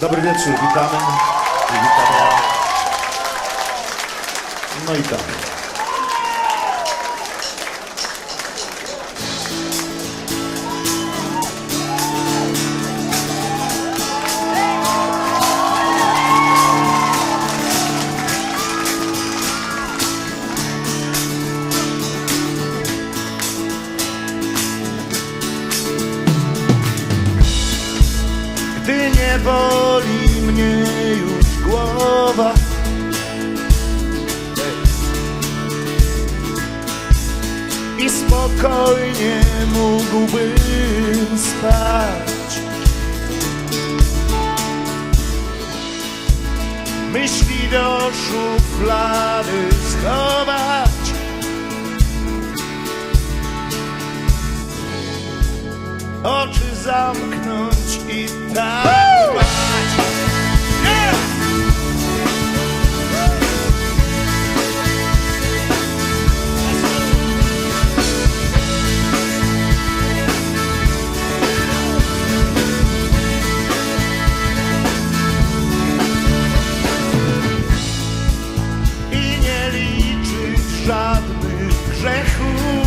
Dobry wieczór, witamy. Witamy. No i tak. Boli mnie już głowa. I spokojnie mógłbym spać. Myśli do szuflady schować. Oczy zamknąć i tak żadnych grzechów.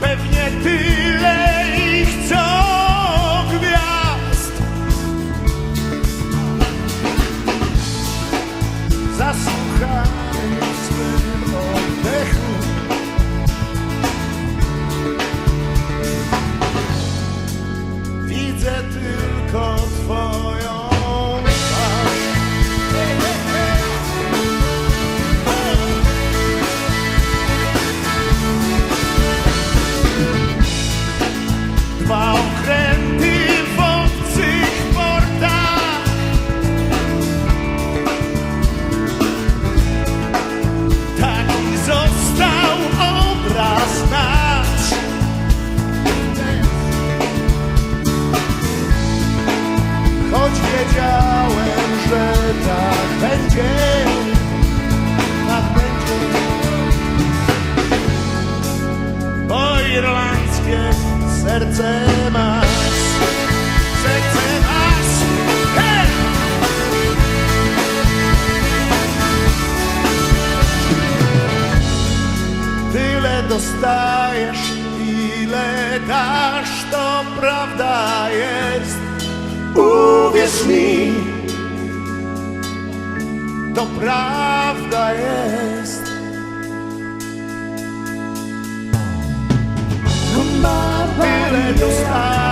Pewnie tyle serce masz Serce masz Hej! Tyle dostajesz, ile dasz, to prawda jest. Uwierz mi, to prawda jest. Tyle dostajesz,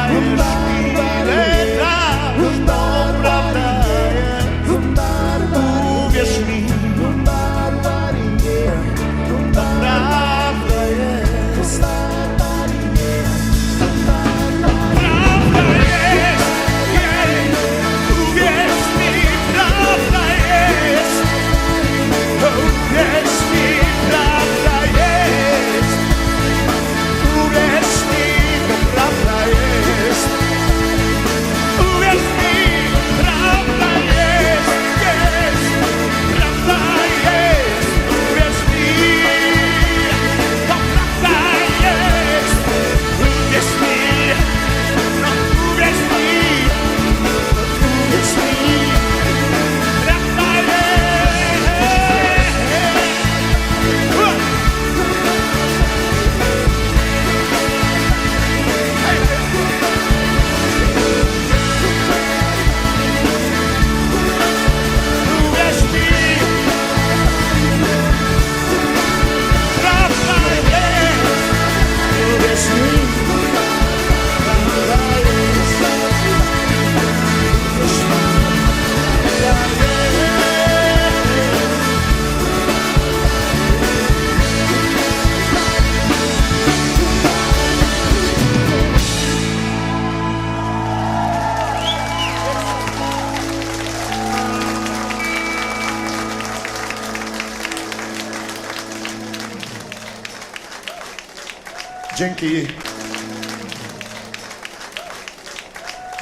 Dzięki.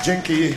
Dzięki